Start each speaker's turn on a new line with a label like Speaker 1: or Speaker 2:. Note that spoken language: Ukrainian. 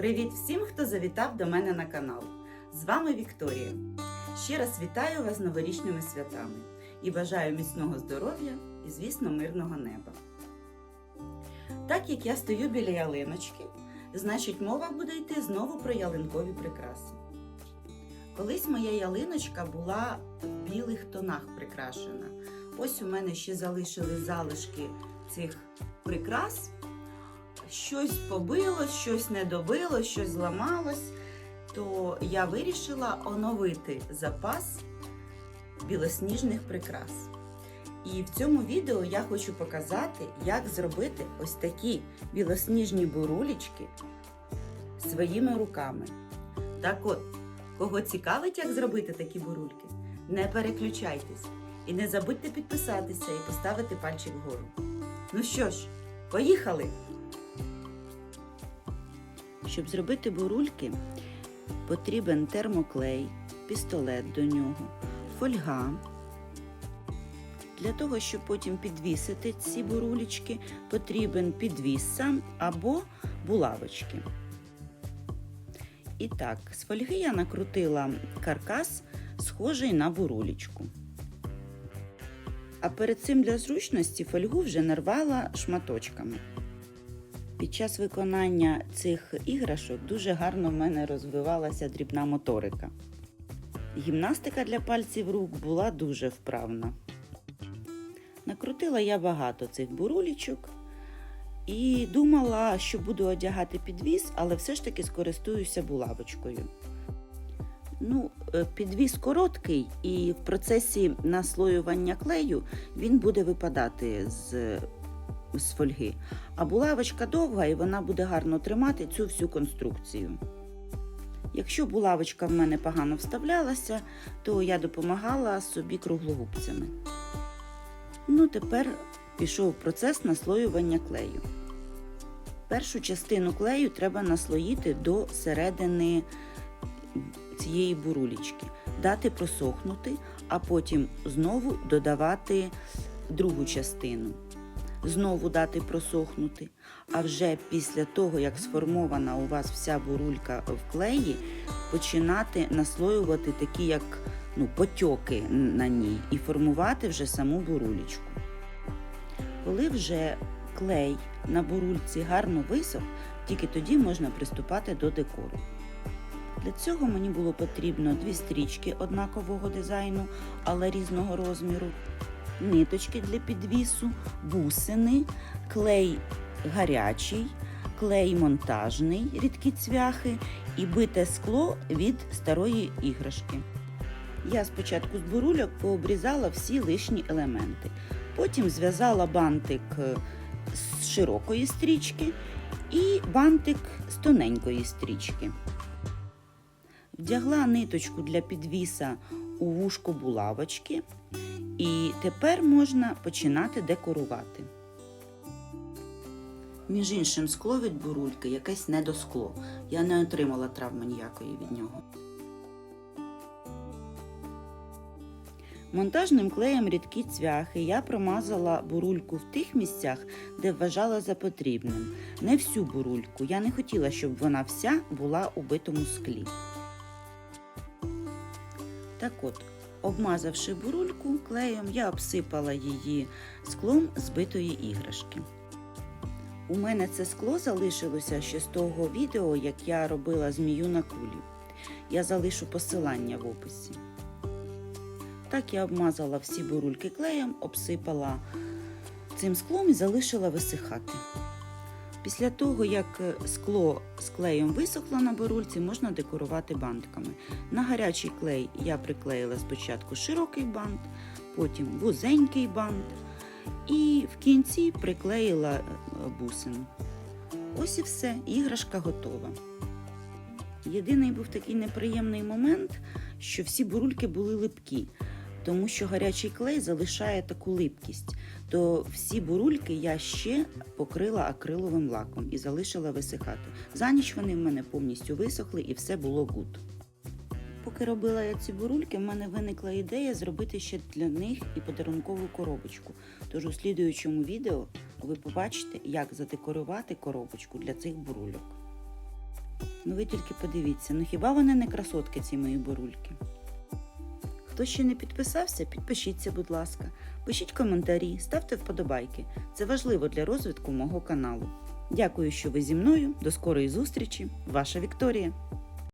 Speaker 1: Привіт всім, хто завітав до мене на канал. З вами Вікторія. Ще раз вітаю вас з новорічними святами і бажаю міцного здоров'я і, звісно, мирного неба. Так як я стою біля ялиночки, значить мова буде йти знову про ялинкові прикраси. Колись моя ялиночка була в білих тонах прикрашена. Ось у мене ще залишили залишки цих прикрас. Щось побилось, щось не добилось, щось зламалось, то я вирішила оновити запас білосніжних прикрас. І в цьому відео я хочу показати, як зробити ось такі білосніжні бурулечки своїми руками. Так от, кого цікавить, як зробити такі бурульки, не переключайтесь і не забудьте підписатися і поставити пальчик вгору. Ну що ж, поїхали! Щоб зробити бурульки, потрібен термоклей, пістолет до нього, фольга. Для того, щоб потім підвісити ці бурулечки, потрібен підвіс сам або булавочки. І так, з фольги я накрутила каркас, схожий на бурулечку. А перед цим для зручності фольгу вже нарвала шматочками. Під час виконання цих іграшок дуже гарно в мене розвивалася дрібна моторика. Гімнастика для пальців рук була дуже вправна. Накрутила я багато цих бурулічок і думала, що буду одягати підвіз, але все ж таки скористуюся булавочкою. Ну, е, підвіз короткий, і в процесі наслоювання клею він буде випадати з з фольги. А булавочка довга і вона буде гарно тримати цю всю конструкцію. Якщо булавочка в мене погано вставлялася, то я допомагала собі круглогубцями. Ну, тепер пішов процес наслоювання клею. Першу частину клею треба наслоїти до середини цієї бурулічки, дати просохнути, а потім знову додавати другу частину знову дати просохнути. А вже після того, як сформована у вас вся бурулька в клеї, починати наслоювати такі, як ну, потьоки на ній, і формувати вже саму бурулечку. Коли вже клей на бурульці гарно висох, тільки тоді можна приступати до декору. Для цього мені було потрібно дві стрічки однакового дизайну, але різного розміру ниточки для підвісу, бусини, клей гарячий, клей монтажний, рідкі цвяхи і бите скло від старої іграшки. Я спочатку з бурульок пообрізала всі лишні елементи. Потім зв'язала бантик з широкої стрічки і бантик з тоненької стрічки. Вдягла ниточку для підвіса у вушко булавочки. І тепер можна починати декорувати. Між іншим, скло від бурульки якесь недоскло. Я не отримала травми ніякої від нього. Монтажним клеєм рідкі цвяхи я промазала бурульку в тих місцях, де вважала за потрібним. Не всю бурульку. Я не хотіла, щоб вона вся була у битому склі. Так от, Обмазавши бурульку клеєм, я обсипала її склом збитої іграшки. У мене це скло залишилося ще з того відео, як я робила змію на кулі. Я залишу посилання в описі. Так я обмазала всі бурульки клеєм, обсипала цим склом і залишила висихати. Після того, як скло з клеєм висохло на бурульці, можна декорувати бантиками. На гарячий клей я приклеїла спочатку широкий бант, потім вузенький бант і в кінці приклеїла бусину. Ось і все, іграшка готова. Єдиний був такий неприємний момент, що всі бурульки були липкі тому що гарячий клей залишає таку липкість, то всі бурульки я ще покрила акриловим лаком і залишила висихати. За ніч вони в мене повністю висохли і все було гуд. Поки робила я ці бурульки, в мене виникла ідея зробити ще для них і подарункову коробочку. Тож у слідуючому відео ви побачите, як задекорувати коробочку для цих бурульок. Ну ви тільки подивіться, ну хіба вони не красотки, ці мої бурульки? Хто ще не підписався, підпишіться, будь ласка. Пишіть коментарі, ставте вподобайки. Це важливо для розвитку мого каналу. Дякую, що ви зі мною. До скорої зустрічі. Ваша Вікторія.